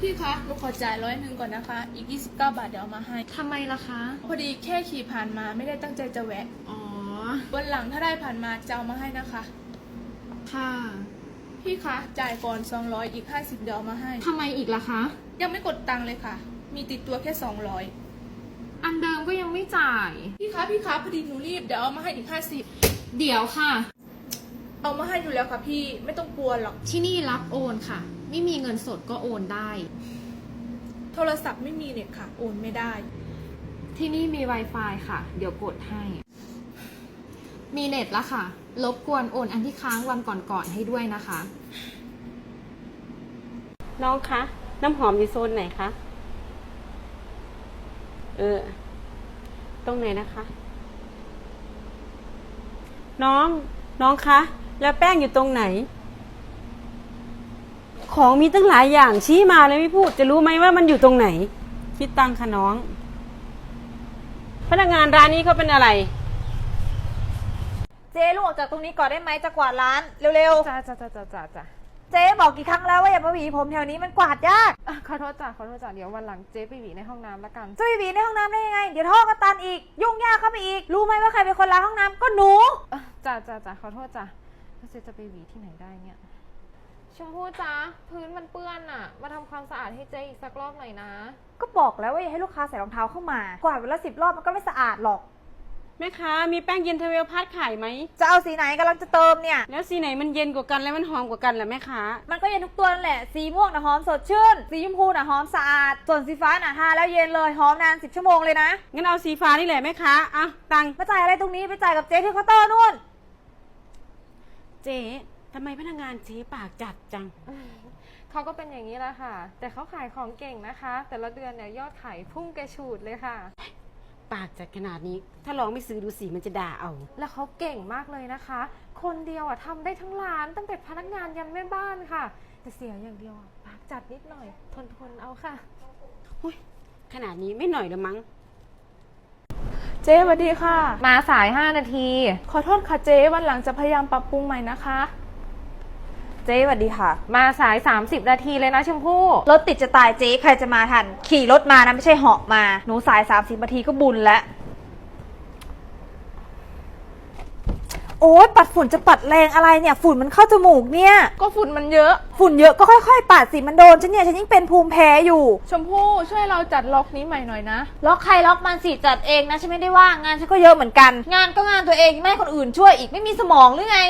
พี่คะหนูขอจ่ายร้อยหนึ่งก่อนนะคะ อีก 29 บาทเดี๋ยวเอามาให้ ทำไมล่ะคะ พอดีแค่ขี่ผ่านมาไม่ได้ตั้งใจจะแวะ อ๋อ วันหลังถ้าได้ผ่านมาจะเอามาให้นะคะ ค่ะ พี่คะจ่ายก่อน 200 อีก 50 เดี๋ยวเอามาให้ ทำไมอีกล่ะคะ ยังไม่กดตังค์เลยค่ะ มีติดตัวแค่ 200 อันเดิมก็ยังไม่จ่าย พี่คะพี่คะพอดีหนูรีบเดี๋ยวเอามาให้อีก 50 เดี๋ยวค่ะ เอามาให้อยู่แล้วค่ะพี่ไม่ต้องกลัวหรอก ที่นี่รับโอนค่ะ ไม่มีเงินสดก็โอนได้ โทรศัพท์ไม่มีเน็ตค่ะ โอนไม่ได้ ที่นี่มี Wi-Fi ค่ะ เดี๋ยวกดให้ มีเน็ตแล้วค่ะ รบกวนโอนอันที่ค้างวันก่อนๆให้ด้วยนะคะ น้องคะ น้ำหอมอยู่โซนไหนคะ เออ ตรงไหนนะคะ น้อง น้องคะ แล้วแป้งอยู่ตรงไหน ของมีตั้งหลายอย่างชี้มาเลยไม่พูด จะรู้ไหมว่ามันอยู่ตรงไหน คิดตังค่ะน้อง พนักงานร้านนี้เขาเป็นอะไร เจ๊ลูกออกจากตรงนี้ก่อนได้ไหมจะกวาดร้านเร็วจ้าจ้าจ้าจ้าจ้าจ้าๆ เจ๊บอกกี่ครั้งแล้วว่าอย่ามาหวีผมแถวนี้มันกวาดยาก อะขอโทษจ้ะขอโทษจ้ะเดี๋ยววันหลังเจ๊ไปหวีในห้องน้ำละกัน จะไปหวีในห้องน้ำได้ยังไง เดี๋ยวท่อก็ตันอีก ยุ่งยากเข้าไปอีก รู้ไหมว่าใครเป็นคนล้างห้องน้ำก็หนู อะจ้าจ้าจ้าขอโทษจ้ะแล้วเจ๊จะไปหวีที่ไหนได้เนี่ย ชมพู่จ้าพื้นมันเปื้อนอะมาทำความสะอาดให้เจ๊อีกสักรอบหน่อยนะ ก็บอกแล้วว่าอย่าให้ลูกค้าใส่รองเท้าเข้ามา กวาดวันละสิบรอบมันก็ไม่สะอาดหรอก แม่ค้ามีแป้งเย็นเทเวลพัดขายไหม จะเอาสีไหนกำลังจะเติมเนี่ย แล้วสีไหนมันเย็นกว่ากันและมันหอมกว่ากันล่ะแม่ค้า มันก็เย็นทุกตัวนั่นแหละ สีม่วงนะหอมสดชื่น สีชมพูนะหอมสะอาด ส่วนสีฟ้าน่ะทาแล้วเย็นเลยหอมนานสิบชั่วโมงเลยนะงั้นเอาสีฟ้านี่แหละแม่ค้าอะตังค์มาจ่ายอะไรตรงนี้ไปจ่ายกับเจ๊ที่เคาน์เตอร์นู่น เจ๊ ทำไมพนักงานเจ๊ปากจัดจัง เขาก็เป็นอย่างนี้แหละค่ะ แต่เขาขายของเก่งนะคะ แต่ละเดือนเนี่ยยอดขายพุ่งกระฉูดเลยค่ะ ปากจัดขนาดนี้ ถ้าลองไม่ซื้อดูสิมันจะด่าเอา แล้วเขาเก่งมากเลยนะคะ คนเดียวอะทำได้ทั้งร้านตั้งแต่พนักงานยันแม่บ้านค่ะ แต่เสียอย่างเดียวอะปากจัดนิดหน่อย ทนทนๆเอาค่ะหุ้ยขนาดนี้ไม่หน่อยละมั้ง เจ๊สวัสดีค่ะ มาสาย 5 นาที ขอโทษค่ะเจ๊วันหลังจะพยายามปรับปรุงใหม่นะคะ เจ๊สวัสดีค่ะ มาสาย 30 นาทีเลยนะชมพู่ รถติดจะตายเจ๊ใครจะมาทัน ขี่รถมานะไม่ใช่เหาะมา หนูสาย 3 0นาทีก็บุญแล้ว โอ๊ยปัดฝุ่นจะปัดแรงอะไรเนี่ย ฝุ่นมันเข้าจมูกเนี่ย ก็ฝุ่นมันเยอะ ฝุ่นเยอะก็ค่อยๆปัดสิมันโดนฉันเนี่ยฉันยิ่งเป็นภูมิแพ้อยู่ ชมพู่ช่วยเราจัดล็อกนี้ใหม่หน่อยนะ ล็อกใครล็อกมันสิจัดเองนะฉันไม่ได้ว่างงานฉันก็เยอะเหมือนกัน งานก็งานตัวเองไม่ให้คนอื่นช่วยอีกไม่มีสมองหรือไง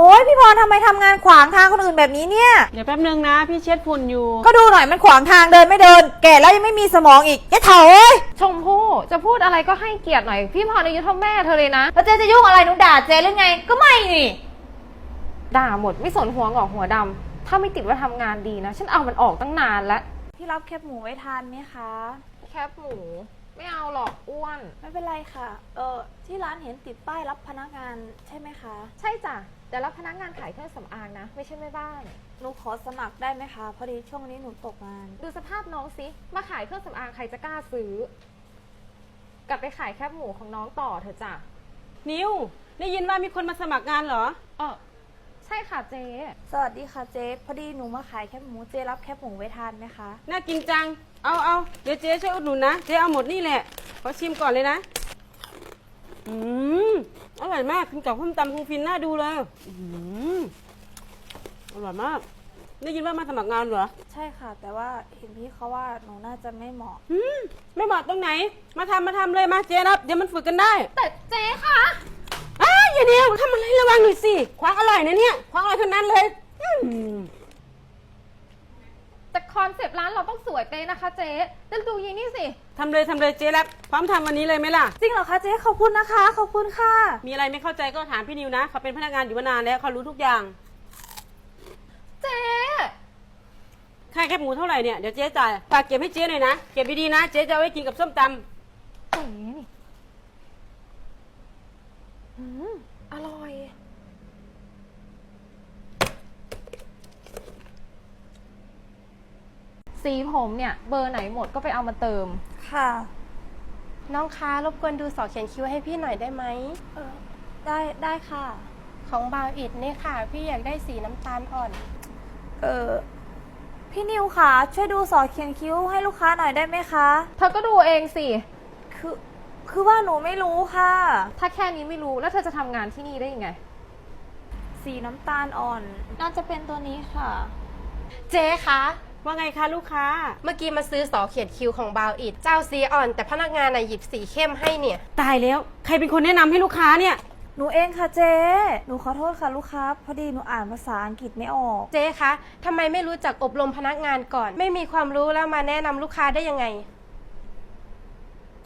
โอ๊ยพี่พรทำไมทำงานขวางทางคนอื่นแบบนี้เนี่ย เดี๋ยวแป๊บนึงนะ พี่เช็ดฝุ่นอยู่ ก็ดูหน่อยมันขวางทางเดินไม่เดิน แก่แล้วยังไม่มีสมองอีกแกเถาเอ้ยชมพู่จะพูดอะไรก็ให้เกียรติหน่อย พี่พรอายุเท่าแม่เธอเลยนะ แล้วเจ๊จะยุ่งอะไรหนูด่าเจ๊หรือไง ก็ไม่นี่ ด่าหมดไม่สนหัวงอกหัวดำถ้าไม่ติดว่าทำงานดีนะ ฉันเอามันออกตั้งนานแล้วพี่รับแคบหมูไว้ทานไหมคะ แคบหมู ไม่เอาหรอกอ้วน ไม่เป็นไรค่ะ เออที่ร้านเห็นติดป้ายรับพนักงานใช่ไหมคะ ใช่จ้ะ แต่รับพนักงานขายเครื่องสำอางนะ ไม่ใช่แม่บ้าน หนูขอสมัครได้ไหมคะ พอดีช่วงนี้หนูตกงาน ดูสภาพน้องสิ มาขายเครื่องสำอางใครจะกล้าซื้อ กลับไปขายแคบหมูของน้องต่อเถอะจ้ะ นิวได้ยินว่ามีคนมาสมัครงานเหรอ เออใช่ค่ะเจ๊ สวัสดีค่ะเจ๊พอดีหนูมาขายแคบหมูเจ๊รับแคบหมูไว้ทานไหมคะ น่ากินจัง เอาเอาเดี๋ยวเจ๊ช่วยอุดหนุนนะ เจ๊เอาหมดนี่แหละ ขอชิมก่อนเลยนะ อืมอ ร่อยมากกินกับข้มตำคงฟินน่าดูเลยอืมอร่อยมาก ได้ยินว่ามาสมัครงานเหรอใช่ค่ะ แต่ว่าเห็นพี่เขาว่าหนูน่าจะไม่เหมาะ อืมไม่บอกตรงไหน มาทำมาทำเลยมาเจ๊รับ เดี๋ยวมันฝึกกันได้แต่เจ๊คะอ้าวอย่าเดียวทำอะไรระวังหน่อยสิ ควางอร่อยนะเนี่ย ควางอร่อยเท่านั้นเลย อืมแต่ค อนเซปต์ร้านเราต้องสวยเป๊ะนะคะเจ๊แล้วดูยีนี่สิ ทำเลยทำเลยเจ๊รับพร้อมทำวันนี้เลยไหมล่ะ จริงเหรอคะเจ๊ขอบคุณนะคะขอบคุณค่ะ มีอะไรไม่เข้าใจก็ถามพี่นิวนะ เขาเป็นพนักงานอยู่มานานแล้วเขารู้ทุกอย่างเจ๊ค่าแคบหมูเท่าไหร่เนี่ยเดี๋ยวเจ๊จ่ายฝากเก็บให้เจ๊หน่อยนะเก็บดีๆนะเจ๊จะเอาไว้กินกับส้มตเจ๊นี่อืมอร่อย สีผมเนี่ย เบอร์ไหนหมดก็ไปเอามาเติม ค่ะ น้องคะรบกวนดูสอเขียนคิ้วให้พี่หน่อยได้ไหม เออ ได้ได้ค่ะ ของบาวอิดเนี่ยค่ะ พี่อยากได้สีน้ำตาลอ่อน เออพี่พี่นิวค่ะช่วยดูสอเขียนคิ้วให้ลูกค้าหน่อยได้ไหมคะ เธอก็ดูเองสิ คือคือว่าหนูไม่รู้ค่ะ ถ้าแค่นี้ไม่รู้แล้วเธอจะทำงานที่นี่ได้ยังไง สีน้ำตาลอ่อน น่าจะเป็นตัวนี้ค่ะ เจ๊คะ ว่าไงคะลูกค้า เมื่อกี้มาซื้อสอเขียนคิ้วของบาวอิดเจ้าสีอ่อน แต่พนักงานน่ะหยิบสีเข้มให้เนี่ย ตายแล้ว ใครเป็นคนแนะนำให้ลูกค้าเนี่ย หนูเองค่ะเจ๊ หนูขอโทษค่ะลูกค้า พอดีหนูอ่านภาษาอังกฤษไม่ออก เจ๊คะทำไมไม่รู้จักอบรมพนักงานก่อน ไม่มีความรู้แล้วมาแนะนำลูกค้าได้ยังไง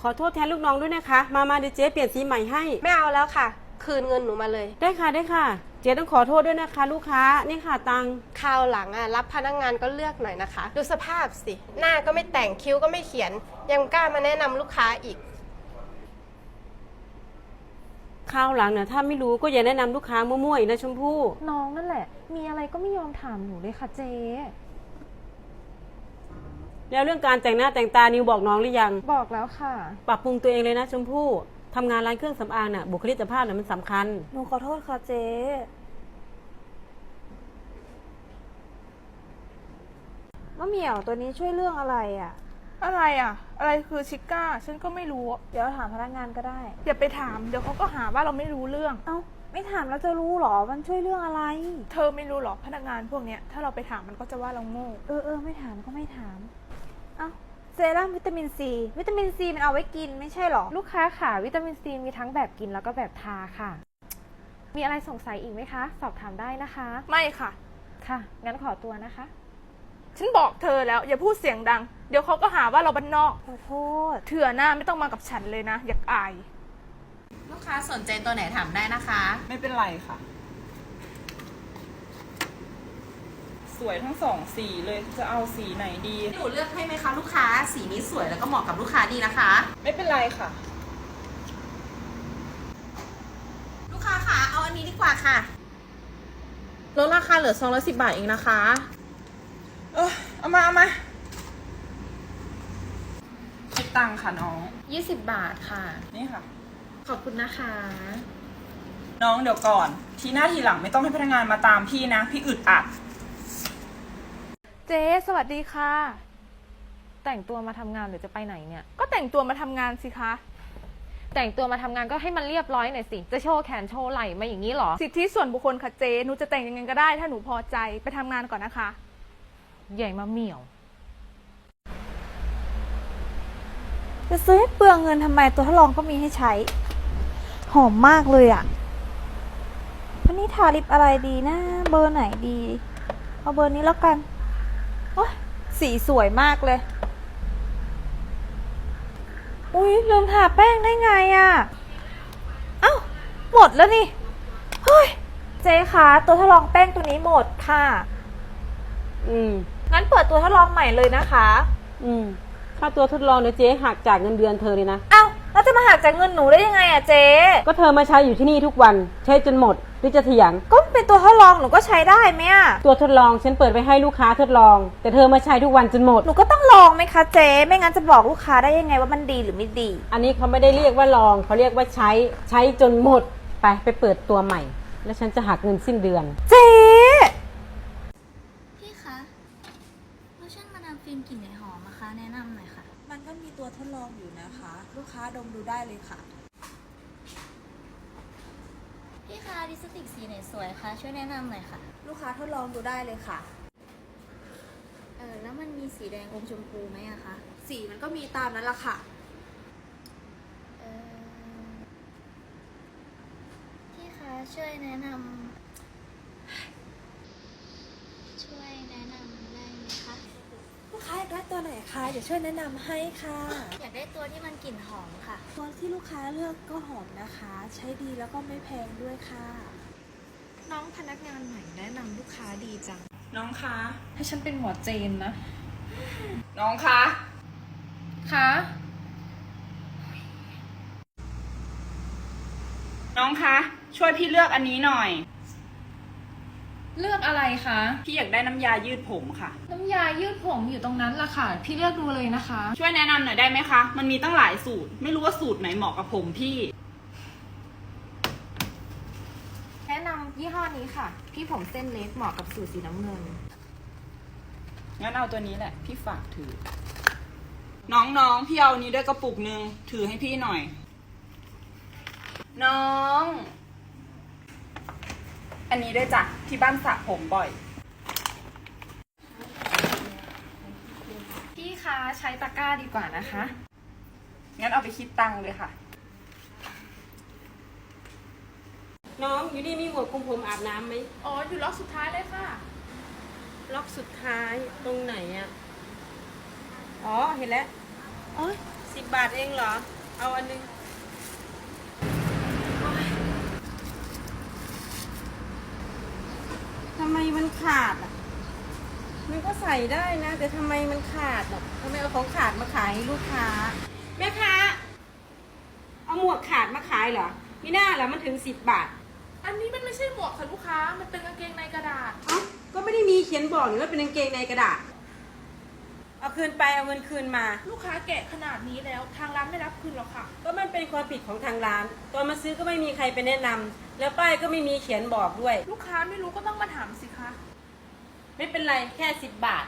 ขอโทษแทนลูกน้องด้วยนะคะ มามาเดี๋ยวเจ๊เปลี่ยนสีใหม่ให้ ไม่เอาแล้วค่ะ คืนเงินหนูมาเลย ได้ค่ะได้ค่ะ เจ๊ต้องขอโทษด้วยนะคะ ลูกค้านี่ค่ะตังค์คราวหลังอะรับพนักงานก็เลือกหน่อยนะคะ ดูสภาพสิ หน้าก็ไม่แต่งคิ้วก็ไม่เขียน ยังกล้ามาแนะนำลูกค้าอีก คราวหลังเนี่ยถ้าไม่รู้ก็อย่าแนะนำลูกค้ามั่วๆอีกนะชมพู่ น้องนั่นแหละ มีอะไรก็ไม่ยอมถามหนูเลยค่ะเจ๊ แล้วเรื่องการแต่งหน้าแต่งตานิวบอกน้องหรือยัง บอกแล้วค่ะ ปรับปรุงตัวเองเลยนะชมพู่ ทำงานร้านเครื่องสำอางน่ะบุคลิกภาพน่ะมันสำคัญ หนูขอโทษค่ะเจ๊มะเหมี่ยวตัวนี้ช่วยเรื่องอะไรอะ อะไรอะ อะไรคือชิก้า ฉันก็ไม่รู้ เดี๋ยวถามพนักงานก็ได้ อย่าไปถาม เดี๋ยวเขาก็หาว่าเราไม่รู้เรื่อง เอ้าไม่ถามแล้วจะรู้เหรอมันช่วยเรื่องอะไร เธอไม่รู้หรอกพนักงานพวกเนี้ย ถ้าเราไปถามมันก็จะว่าเราโง่ เออเออไม่ถามก็ไม่ถาม เอ้า เซรั่มวิตามินซีวิตามินซีมันเอาไว้กินไม่ใช่เหรอ ลูกค้าค่ะ วิตามินซีมีทั้งแบบกินแล้วก็แบบทาค่ะ มีอะไรสงสัยอีกไหมคะ สอบถามได้นะคะ ไม่ค่ะ ค่ะ งั้นขอตัวนะคะ ฉันบอกเธอแล้ว อย่าพูดเสียงดัง เดี๋ยวเขาก็หาว่าเราบ้านนอก ขอโทษ เถื่อหน้าไม่ต้องมากับฉันเลยนะ อยากอาย ลูกค้าสนใจตัวไหนถามได้นะคะ ไม่เป็นไรค่ะ สวยทั้งสองสีเลยจะเอาสีไหนดี หนูเลือกให้ไหมคะลูกค้า สีนี้สวยแล้วก็เหมาะกับลูกค้าดีนะคะ ไม่เป็นไรค่ะ ลูกค้าคะเอาอันนี้ดีกว่าค่ะลดราคาเหลือ210บาทเองนะคะ เออเอามาเอามาคิดตังค่ะน้อง 20 บาทค่ะ นี่ค่ะ ขอบคุณนะคะ น้องเดี๋ยวก่อน ทีหน้าทีหลังไม่ต้องให้พนักงานมาตามพี่นะ พี่อึดอัด เจ๊สวัสดีค่ะ แต่งตัวมาทำงานหรือจะไปไหนเนี่ย ก็แต่งตัวมาทำงานสิคะ แต่งตัวมาทำงานก็ให้มันเรียบร้อยหน่อยสิ จะโชว์แขนโชว์ไหล่มาอย่างนี้เหรอ สิทธิส่วนบุคคลค่ะเจ๊หนูจะแต่งยังไงก็ได้ ถ้าหนูพอใจไปทำงานก่อนนะคะ ใหญ่มาเหมี่ยว จะซื้อให้เปลืองเงินทำไมตัวทดลองก็มีให้ใช้ หอมมากเลยอะ่ะวันนี้ทาลิปอะไรดีนะ เบอร์ไหนดี เอาเบอร์นี้แล้วกัน โอ้ยสีสวยมากเลย อุ้ยลืมทาแป้งได้ไงอะ่ะ เอ้า หมดแล้วนี่ เฮ้ย เจ๊คะตัวทดลองแป้งตัวนี้หมดค่ะ อืม งั้นเปิดตัวทดลองใหม่เลยนะคะ อืมค่าตัวทดลองเดี๋ยวเจ๊หักจากเงินเดือนเธอเลยนะ เอ้า แล้วจะมาหักจากเงินหนูได้ยังไงอะเจ๊ ก็เธอมาใช้อยู่ที่นี่ทุกวัน ใช้จนหมด หรือจะเถียง ก็เป็นตัวทดลองหนูก็ใช้ได้ไหมอะตัวทดลองฉันเปิดไปให้ลูกค้าทดลอง แต่เธอมาใช้ทุกวันจนหมด หนูก็ต้องลองไหมคะเจ๊ไม่งั้นจะบอกลูกค้าได้ยังไงว่ามันดีหรือไม่ดี อันนี้เขาไม่ได้เรียกว่าลองเขาเรียกว่าใช้ใช้จนหมดไปไปเปิดตัวใหม่ แล้วฉันจะหักเงินสิ้นเดือน เจ๊พี่คะโลชั่นมาดามฟินกลิ่นไหนหอมนะคะ แนะนำหน่อยค่ะ มันก็มีตัวทดลองอยู่นะคะ ลูกค้าดมดูได้เลยค่ะพี่คะ ลิปสติกสีไหนสวยคะช่วยแนะนำหน่อยค่ะ ลูกค้าทดลองดูได้เลยค่ะ เออแล้วมันมีสีแดงอมชมพูไหมอะคะสีมันก็มีตามนั้นละค่ะ เออพี่คะช่วยแนะนำ ช่วยแนะนำได้ไหมคะ ลูกค้าอยากได้ตัวไหนคะ เดี๋ยวช่วยแนะนำให้ค่ะ อยากได้ตัวที่มันกลิ่นหอมค่ะ ตัวที่ลูกค้าเลือกก็หอมนะคะ ใช้ดีแล้วก็ไม่แพงด้วยค่ะ น้องพนักงานใหม่แนะนำลูกค้าดีจัง น้องคะ ให้ฉันเป็นหมอเจนนะ น้องคะ คะ น้องคะ ช่วยพี่เลือกอันนี้หน่อย เลือกอะไรคะ พี่อยากได้น้ำยายืดผมค่ะ น้ำยายืดผมอยู่ตรงนั้นล่ะค่ะ พี่เลือกดูเลยนะคะ ช่วยแนะนำหน่อยได้ไหมคะ มันมีตั้งหลายสูตร ไม่รู้ว่าสูตรไหนเหมาะกับผมพี่ แนะนำยี่ห้อนี้ค่ะ พี่ผมเส้นเล็กเหมาะกับสูตรสีน้ำเงิน งั้นเอาตัวนี้แหละ พี่ฝากถือ น้องๆ พี่เอาอันนี้ด้วยกระปุกหนึ่งถือให้พี่หน่อย น้อง อันนี้ด้วยจ้ะที่บ้านสระผมบ่อย พี่คะใช้ตะกร้าดีกว่านะคะ งั้นเอาไปคิดตังค์เลยค่ะ น้องอยู่นี่มีหมวกคลุมผมอาบน้ำไหมอ๋อ อยู่ล็อกสุดท้ายเลยค่ะ ล็อกสุดท้ายตรงไหนอะอ๋อเห็นแล้วโอ้ยสิบบาทเองเหรอ เอาอันนึงโอ๊ยทำไมมันขาดอะ มันก็ใส่ได้นะ แต่ทำไมมันขาดอะทำไมเอาของขาดมาขายให้ลูกค้า แม่ค้า เอาหมวกขาดมาขายเหรอมีหน้าเหรอมันถึงสิบบาท อันนี้มันไม่ใช่หมวกค่ะลูกค้า มันเป็นกางเกงในกระดาษ เอ้าก็ไม่ได้มีเขียนบอกนี่ว่าเป็นกางเกงในกระดาษ เอาคืนไปเอาเงินคืนมา ลูกค้าแกะขนาดนี้แล้ว ทางร้านไม่รับคืนหรอกค่ะ ก็มันเป็นความผิดของทางร้าน ตอนมาซื้อก็ไม่มีใครไปแนะนำ แล้วป้ายก็ไม่มีเขียนบอกด้วย ลูกค้าไม่รู้ก็ต้องมาถามสิคะ ไม่เป็นไรแค่สิบบาท